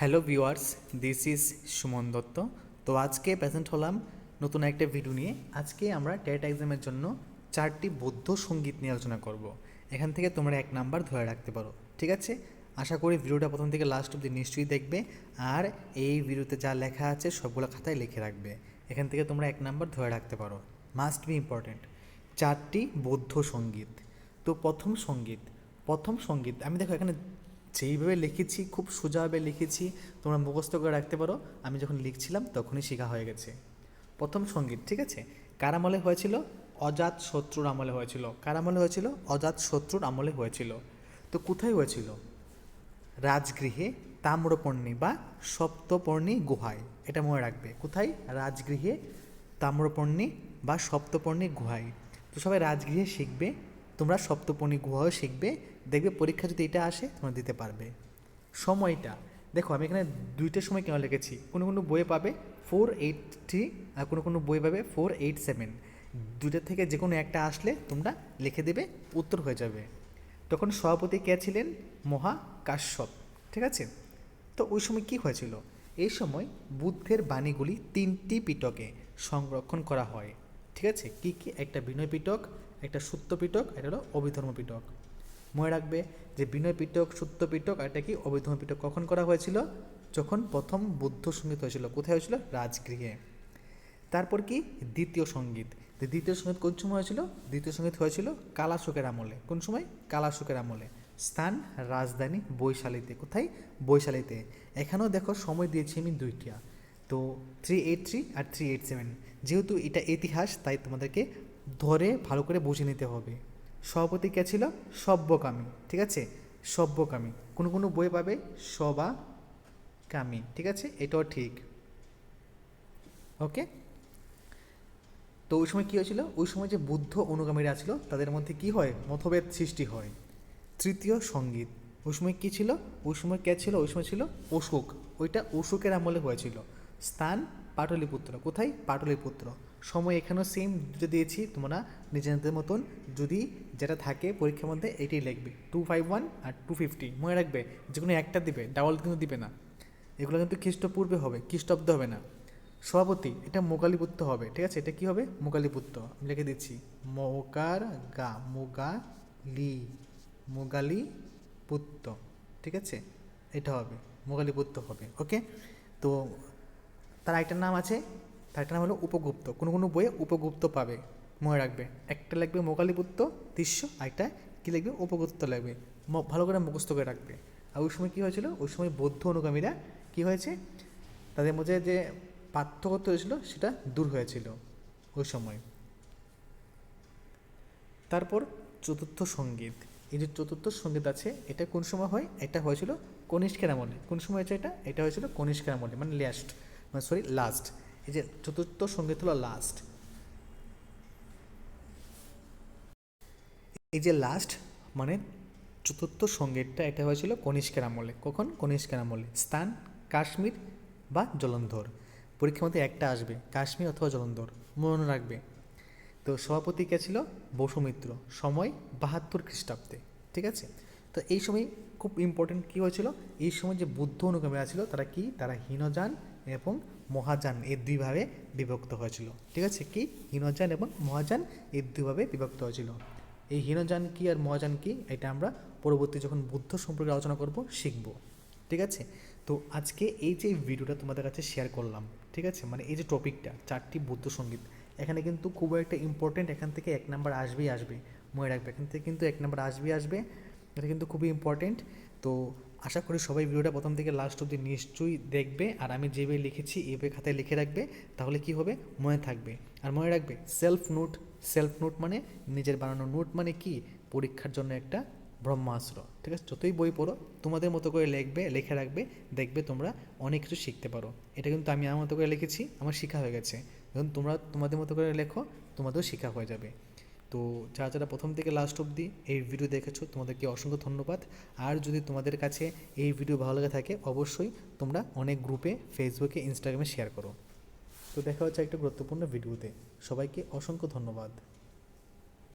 Hello viewers, this is Suman Dutta. তো আজকে present হলাম নতুন একটা ভিডিও নিয়ে। আজকে আমরা টেট এক্সামের জন্য চারটি বৌদ্ধ সংগীত নিয়ে আলোচনা করব। এখান থেকে তোমরা এক নাম্বার ধরে রাখতে পারো, ঠিক আছে? আশা করি ভিডিওটা প্রথম থেকে লাস্ট অব্দি নিশ্চয়ই দেখবে। আর এই ভিডিওতে যা লেখা আছে সবগুলো খাতায় লিখে রাখবে। এখান থেকে তোমরা এক নাম্বার ধরে রাখতে পারো। মাস্ট বি ইম্পর্ট্যান্ট চারটি বৌদ্ধ সংগীত। তো প্রথম সংগীত। প্রথম সংগীত, আমি দেখো এখানে যেইভাবে লিখেছি, খুব সোজাভাবে লিখেছি, তোমরা মুখস্থ করে রাখতে পারো। আমি যখন লিখছিলাম, তখনই শেখা হয়ে গেছে। প্রথম সংগীত, ঠিক আছে? কার আমলে হয়েছিল? অজাত শত্রুর আমলে হয়েছিল। কার আমলে হয়েছিল? অজাত শত্রুর আমলে হয়েছিল। তো কোথায় হয়েছিল? রাজগৃহে তাম্রপর্ণী বা সপ্তপর্ণী গুহায়। এটা মনে রাখবে। কোথায়? রাজগৃহে তাম্রপর্ণী বা সপ্তপর্ণী গুহায়। তো সবাই রাজগৃহে শিখবে। তোমরা সপ্তপর্ণী গুহাও শিখবে, দেখবে পরীক্ষা যদি এটা আসে, তোমরা দিতে পারবে। সময়টা, দেখো আমি এখানে দুইটার সময় কেন লিখেছি? কোনো কোনো বইয়ে পাবে ফোর এইট থ্রি আর কোনো কোনো বই পাবে ফোর এইট সেভেন দুইটার থেকে যে কোনো একটা আসলে তোমরা লিখে দেবে, উত্তর হয়ে যাবে। তখন সভাপতি কে ছিলেন? মহা কাশ্যপ, ঠিক আছে? তো ওই সময় কি হয়েছিল? এই সময় বুদ্ধের বাণীগুলি তিনটি পিটকে সংরক্ষণ করা হয়। ঠিক আছে? কি কি? একটা বিনয় পিটক, একটা সত্য পিটক এটা হলো অভিধর্ম পিটক। মনে রাখবে যে বিনয় পিটক সত্য পিটক, আর এটা কি অভিধর্ম পিটক কখন করা হয়েছিল? যখন প্রথম বুদ্ধ সংগীত হয়েছিল। কোথায় হয়েছিল? রাজগৃহে। তারপর কি? দ্বিতীয় সংগীত দ্বিতীয় সংগীত কোন সময় হয়েছিল? দ্বিতীয় সংগীত হয়েছিল কালাশোকের আমলে। কোন সময়? কালাশোকের আমলে। স্থান রাজধানী বৈশালীতে। কোথায়? বৈশালীতে। এখানেও দেখো সময় দিয়েছি আমি দুইটা। তো থ্রি এইট থ্রি আর থ্রি এইট সেভেন যেহেতু এটা ইতিহাস, তাই তোমাদেরকে ধরে ভালো করে বুঝে নিতে হবে। সভাপতি কে ছিল সব্যকামী, ঠিক আছে? সব্যকামী। কোনো কোনো বই পাবে সবা কামী ঠিক আছে? এটাও ঠিক। ওকে তো ওই সময় কী হয়েছিল? ওই সময় যে বুদ্ধ অনুগামীরা ছিল, তাদের মধ্যে কি হয়? মতভেদ সৃষ্টি হয়। তৃতীয় সংগীত। ওই সময় কী ছিল? ওই সময় কে ছিল? ওই সময় ছিল অশোক। ওইটা অশোকের আমলে হয়েছিল। স্থান পাটলিপুত্র। কোথায়? পাটলিপুত্র। সময় এখানেও সেম দুটো দিয়েছি, তোমরা নিজেদের মতন যদি যেটা থাকে পরীক্ষার মধ্যে এটাই লিখবে। টু ফাইভ ওয়ান আর টু ফিফটি মনে রাখবে যে কোনো একটা দিবে ডাবল কিন্তু দিবে না। এগুলো কিন্তু খ্রিস্টপূর্বে হবে, খ্রিস্টাব্দে হবে না। সভাপতি, এটা মোগালিপুত্র হবে, ঠিক আছে? এটা কি হবে? মোগালিপুত্র আমি লিখে দিচ্ছি, মোকার গা, মোগালি মোগালি পুত্র ঠিক আছে? এটা হবে, মোগালিপুত্র হবে ওকে তো তার একটা নাম আছে, তার একটা নাম হলো উপগুপ্ত। কোনো কোনো বইয়ে উপগুপ্ত পাবে, মনে রাখবে। একটা লাগবে মোগালিপুত্র দৃশ্য আর একটা কী লাগবে? উপগুপ্ত লাগবে। ভালো করে মুখস্থ করে রাখবে। আর ওই সময় কী হয়েছিল? ওই সময় বৌদ্ধ অনুগামীরা কী হয়েছে? তাদের মধ্যে যে পার্থক্য হয়েছিল, সেটা দূর হয়েছিল ওই সময়। তারপর চতুর্থ সংগীত। এই যে চতুর্থ সংগীত আছে, এটা কোন সময় হয়? এটা হয়েছিল কনিষ্কের আমলে। কোন সময় হয়েছে এটা? এটা হয়েছিল কনিষ্কের আমলে মানে মানে সরি লাস্ট এই যে চতুর্থ সংগীত হলো লাস্ট এই যে লাস্ট মানে চতুর্থ সঙ্গীতটা, এটা হয়েছিল কনিষ্কের আমলে। কখন? কনিষ্কের আমলে। স্থান কাশ্মীর বা জলন্ধর। পরীক্ষার মধ্যে একটা আসবে, কাশ্মীর অথবা জলন্ধর। মনে রাখবে। তো সভাপতি কে ছিল? বসুমিত্র। সময় বাহাত্তর খ্রিস্টাব্দে। ঠিক আছে? তো এই সময় খুব ইম্পর্টেন্ট কী হয়েছিল? এই সময় যে বুদ্ধ অনুগামীরা ছিল, তারা কি? তারা হীনযান এবং মহাযান এই দুইভাবে বিভক্ত হয়েছিল। ঠিক আছে? কি? হীনযান এবং মহাযান এই দুইভাবে বিভক্ত হয়েছিল। এই হীনযান কি আর মহাযান কি? এটা আমরা পরবর্তী যখন বুদ্ধ সম্পর্কে আলোচনা করব, শিখব। ঠিক আছে? তো আজকে এই যে ভিডিওটা তোমাদের কাছে শেয়ার করলাম, ঠিক আছে? মানে এই যে টপিকটা চারটি বুদ্ধ সংগীত, এখানে কিন্তু খুব একটা ইম্পর্টেন্ট এখান থেকে এক নাম্বার আসবেই আসবে। মনে রাখবে, এখান থেকে কিন্তু এক নাম্বার আসবেই আসবে। এটা কিন্তু খুবই ইম্পর্টেন্ট তো আশা করি সবাই ভিডিওটা প্রথম থেকে লাস্ট অবধি নিশ্চয়ই দেখবে। আর আমি যেভাবে লিখেছি এইভাবে খাতায় লিখে রাখবে। তাহলে কি হবে? মনে থাকবে। আর মনে রাখবে সেলফ নোট সেলফ নোট মানে নিজের বানানো নোট মানে কি? পরীক্ষার জন্য একটা ব্রহ্মাস্ত্র। ঠিক আছে? যতই বই পড়ো, তোমাদের মতো করে লিখবে, লিখে রাখবে, দেখবে তোমরা অনেক কিছু শিখতে পারো। এটা কিন্তু আমি আমার মতো করে লিখেছি, আমার শেখা হয়ে গেছে। এখন তোমরা তোমাদের মতো করে লেখো, তোমাদেরও শেখা হয়ে যাবে। তো যারা যারা প্রথম থেকে লাস্ট অবধি এই ভিডিও দেখেছ, তোমাদেরকে অসংখ্য ধন্যবাদ। আর যদি তোমাদের কাছে এই ভিডিও ভালো লাগে থাকে, অবশ্যই তোমরা অনেক গ্রুপে ফেসবুকে ইনস্টাগ্রামে শেয়ার করো। তো দেখা হচ্ছে একটা গুরুত্বপূর্ণ ভিডিওতে সবাইকে অসংখ্য ধন্যবাদ।